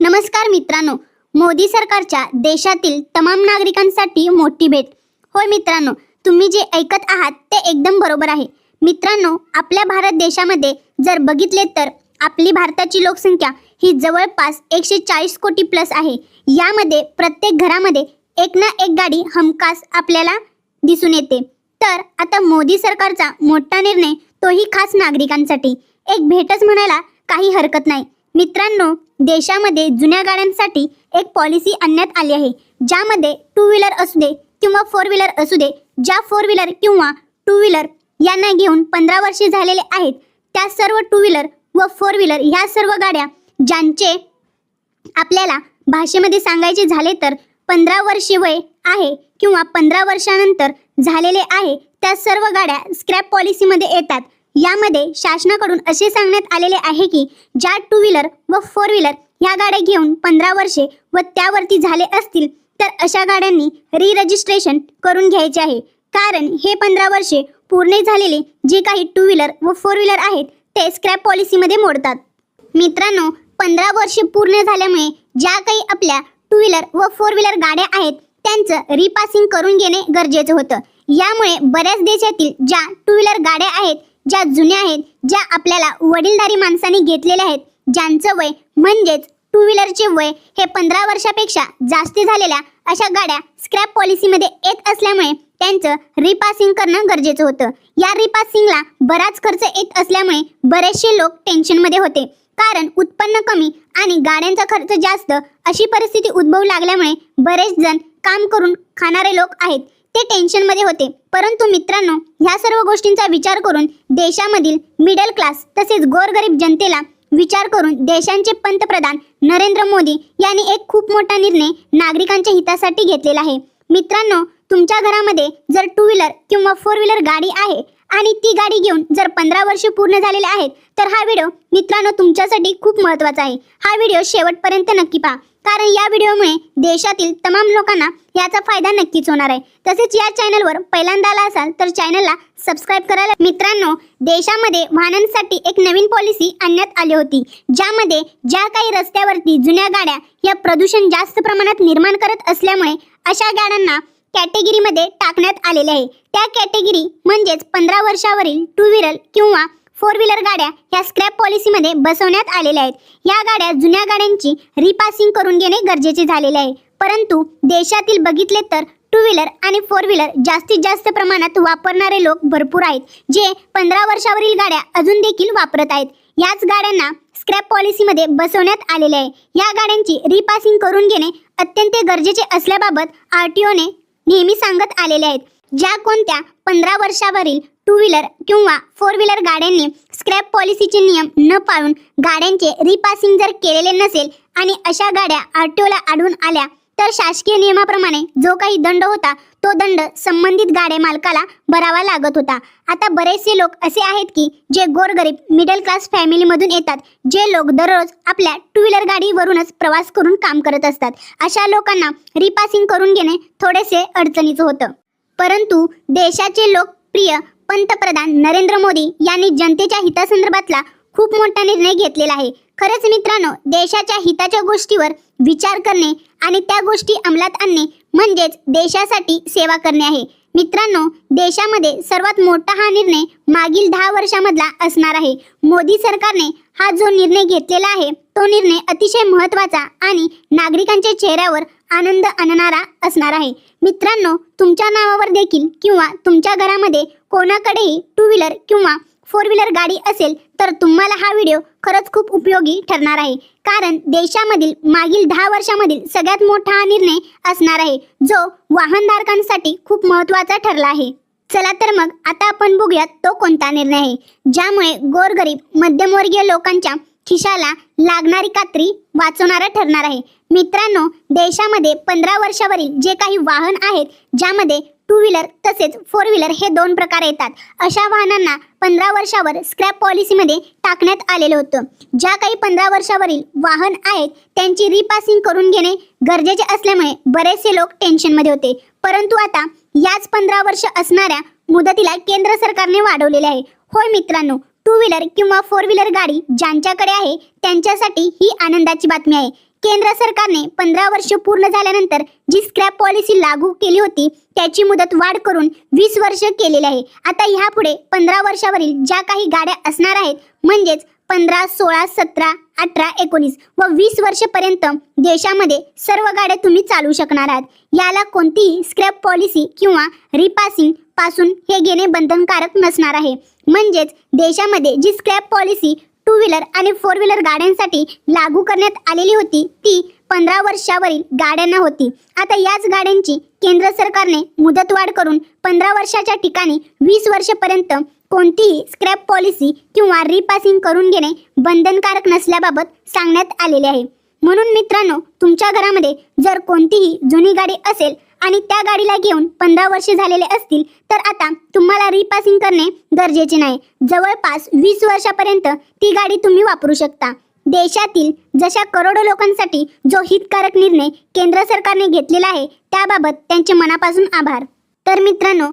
नमस्कार मित्रांनो. मोदी सरकारच्या देशातील तमाम नागरिकांसाठी मोठी भेट. होय मित्रांनो तुम्ही जे ऐकत आहात ते एकदम बरोबर आहे. मित्रांनो आपल्या भारत देशामध्ये जर बघितले तर आपली भारताची लोकसंख्या ही जवळपास एकशे चाळीस कोटी प्लस आहे. यामध्ये प्रत्येक घरामध्ये एक ना एक गाडी हमखास आपल्याला दिसून येते. तर आता मोदी सरकारचा मोठा निर्णय तोही खास नागरिकांसाठी. एक भेटच म्हणायला काही हरकत नाही. मित्रांनो देशामध्ये जुन्या गाड्यांसाठी एक पॉलिसी आणण्यात आली आहे. ज्यामध्ये टू व्हीलर असू दे किंवा फोर व्हीलर असू दे ज्या फोर व्हीलर किंवा टू व्हीलर यांना घेऊन पंधरा वर्षे झालेले आहेत त्या सर्व टू व्हीलर व फोर व्हीलर ह्या सर्व गाड्या ज्यांचे आपल्याला भाषेमध्ये सांगायचे झाले तर पंधरा वर्षे वय आहे किंवा पंधरा वर्षानंतर झालेले आहे त्या सर्व गाड्या स्क्रॅप पॉलिसीमध्ये येतात. यामध्ये शासनाकडून असे सांगण्यात आलेले आहे की ज्या टू व्हीलर व फोर व्हीलर ह्या गाड्या घेऊन पंधरा वर्षे व त्यावरती झाले असतील तर अशा गाड्यांनी री रजिस्ट्रेशन करून घ्यायचे आहे. कारण हे पंधरा वर्षे पूर्ण झालेले जे काही टू व्हीलर व फोर व्हीलर आहेत ते स्क्रॅप पॉलिसीमध्ये मोडतात. मित्रांनो पंधरा वर्षे पूर्ण झाल्यामुळे ज्या काही आपल्या टू व्हीलर व फोर व्हीलर गाड्या आहेत त्यांचं रिपासिंग करून घेणे गरजेचं होतं. यामुळे बऱ्याच देशातील ज्या टू व्हीलर गाड्या आहेत ज्या जुन्या आहेत ज्या आपल्याला वडीलधारी माणसांनी घेतलेल्या आहेत ज्यांचं वय म्हणजेच टू व्हीलरचे वय हे पंधरा वर्षापेक्षा जास्त झालेल्या अशा गाड्या स्क्रॅप पॉलिसीमध्ये येत असल्यामुळे त्यांचं रिपासिंग करणं गरजेचं होतं. या रिपासिंगला बराच खर्च येत असल्यामुळे बरेचसे लोक टेन्शनमध्ये होते. कारण उत्पन्न कमी आणि गाड्यांचा खर्च जास्त अशी परिस्थिती उद्भवू लागल्यामुळे बरेच जण काम करून खाणारे लोक आहेत. ते टेन्शनमध्ये होते. परंतु मित्रांनो ह्या सर्व गोष्टींचा विचार करून देशामधील मिडल क्लास तसेच गोरगरीब जनतेला विचार करून देशांचे पंतप्रधान नरेंद्र मोदी यांनी एक खूप मोठा निर्णय नागरिकांच्या हितासाठी घेतलेला आहे. मित्रांनो तुमच्या घरामध्ये जर टू व्हीलर किंवा फोर व्हीलर गाडी आहे आणि ती गाडी घेऊन जर पंधरा वर्ष पूर्ण झालेले आहेत तर हा व्हिडिओ मित्रांनो तुमच्यासाठी खूप महत्त्वाचा आहे. हा व्हिडिओ शेवटपर्यंत नक्की पहा. कारण या व्हिडिओमुळे देशातील तमाम लोकांना याचा फायदा नक्कीच होणार आहे. तसेच या चॅनलवर पहिल्यांदा आला असाल तर चॅनलला सबस्क्राईब करायला मित्रांनो देशामध्ये वाहनांसाठी एक नवीन पॉलिसी आणण्यात आली होती ज्यामध्ये ज्या काही रस्त्यावरती जुन्या गाड्या या प्रदूषण जास्त प्रमाणात निर्माण करत असल्यामुळे अशा गाड्यांना कॅटेगरीमध्ये टाकण्यात आलेले आहे. त्या कॅटेगरी म्हणजेच पंधरा वर्षावरील टू व्हीलर किंवा फोर व्हीलर गाड्या ह्या स्क्रॅप पॉलिसीमध्ये बसवण्यात आलेल्या आहेत. या गाड्या जुन्या गाड्यांची रिपासिंग करून घेणे गरजेचे झालेले आहे. परंतु देशातील बघितले तर टू व्हीलर आणि फोर व्हीलर जास्तीत जास्त प्रमाणात वापरणारे लोक भरपूर आहेत जे पंधरा वर्षावरील गाड्या अजून देखील वापरत आहेत. याच गाड्यांना स्क्रॅप पॉलिसीमध्ये बसवण्यात आलेले आहे. या गाड्यांची रिपासिंग करून घेणे अत्यंत गरजेचे असल्याबाबत आर टी ओने नेहमी सांगत आलेले आहेत. ज्या कोणत्या पंधरा वर्षावरील टू व्हीलर किंवा फोर व्हीलर गाड्यांनी स्क्रॅप पॉलिसीचे नियम न पाळून गाड्यांचे रिपासिंग जर केलेले नसेल आणि अशा गाड्या आर टी ओला आढळून आल्या तर शासकीय नियमाप्रमाणे जो काही दंड होता तो दंड संबंधित गाड्या मालकाला भरावा लागत होता. आता बरेचसे लोक असे आहेत की जे गोरगरीब मिडल क्लास फॅमिलीमधून येतात जे लोक दररोज आपल्या टू व्हीलर गाडीवरूनच प्रवास करून काम करत असतात. अशा लोकांना रिपासिंग करून घेणे थोडेसे अडचणीचं होतं. परंतु देशाचे लोकप्रिय पंतप्रधान नरेंद्र मोदी यांनी जनतेच्या हितासंदर्भातला खूप मोठा निर्णय घेतलेला आहे. खरंच मित्रांनो देशाच्या हिताच्या गोष्टीवर विचार करणे आणि त्या गोष्टी अंमलात आणणे म्हणजेच देशासाठी सेवा करणे आहे. मित्रांनो देशामध्ये सर्वात मोठा हा निर्णय मागील दहा वर्षामधला असणार आहे. मोदी सरकारने हा जो निर्णय घेतलेला आहे तो निर्णय अतिशय महत्त्वाचा आणि नागरिकांच्या चेहऱ्यावर आनंद आणणारा असणार आहे. मित्रांनो तुमच्या नावावर देखील किंवा तुमच्या घरामध्ये कोणाकडेही टू व्हीलर किंवा फोर व्हीलर गाडी असेल तर तुम्हाला हा व्हिडिओ खरंच खूप उपयोगी ठरणार आहे. कारण देशामधील मागील दहा वर्षामधील सगळ्यात मोठा हा निर्णय असणार आहे जो वाहनधारकांसाठी खूप महत्त्वाचा ठरला आहे. चला तर मग आता आपण बघूयात तो कोणता निर्णय आहे. ज्यामुळे गोरगरीब मध्यमवर्गीय लोकांच्या खिशाला लागणारी कात्री वाचवणारा ठरणार आहे. मित्रांनो देशामध्ये पंधरा वर्षावरील जे काही वाहन आहेत ज्यामध्ये टू व्हीलर तसेच फोर व्हीलर हे दोन प्रकार येतात. अशा वाहनांना पंधरा वर्षावर स्क्रॅप पॉलिसीमध्ये टाकण्यात आलेलं होतं. ज्या काही पंधरा वर्षावरील वाहन आहेत त्यांची रिपासिंग करून घेणे गरजेचे असल्यामुळे बरेचसे लोक टेन्शनमध्ये होते. परंतु आता याच पंधरा वर्ष असणाऱ्या मुदतीला केंद्र सरकारने वाढवलेले आहे. होय मित्रांनो टू व्हीलर किंवा फोर व्हीलर गाडी ज्यांच्याकडे आहे त्यांच्यासाठी ही आनंदाची बातमी आहे. केंद्र सरकारने पंधरा वर्ष पूर्ण झाल्यानंतर जी स्क्रॅप पॉलिसी लागू केली होती त्याची मुदत वाढ करून वीस वर्ष केलेली आहे. आता ह्यापुढे पंधरा वर्षावरील ज्या काही गाड्या असणार आहेत म्हणजेच पंधरा सोळा सतरा अठरा एकोणीस व वीस वर्षपर्यंत देशामध्ये सर्व गाड्या तुम्ही चालू शकणार आहात. याला कोणतीही स्क्रॅप पॉलिसी किंवा रिपासिंगपासून हे घेणे बंधनकारक नसणार आहे. म्हणजेच देशामध्ये जी स्क्रॅप पॉलिसी टू व्हीलर आणि फोर व्हीलर गाड्यांसाठी लागू करण्यात आलेली होती ती पंधरा वर्षावरील गाड्यांना होती. आता याच गाड्यांची केंद्र सरकारने मुदतवाढ करून पंधरा वर्षाच्या ठिकाणी वीस वर्षपर्यंत कोणतीही स्क्रॅप पॉलिसी किंवा रिपासिंग करून घेणे बंधनकारक नसल्याबाबत सांगण्यात आलेले आहे. म्हणून मित्रांनो तुमच्या घरामध्ये जर कोणतीही जुनी गाडी असेल आणि त्या गाडीला घेऊन पंधरा वर्षे झालेले असतील तर आता तुम्हाला रिपासिंग करणे गरजेचे नाही. जवळपास वीस वर्षापर्यंत ती गाडी तुम्ही वापरू शकता. देशातील जशा करोडो लोकांसाठी जो हितकारक निर्णय केंद्र सरकारने घेतलेला आहे त्याबाबत त्यांचे मनापासून आभार. तर मित्रांनो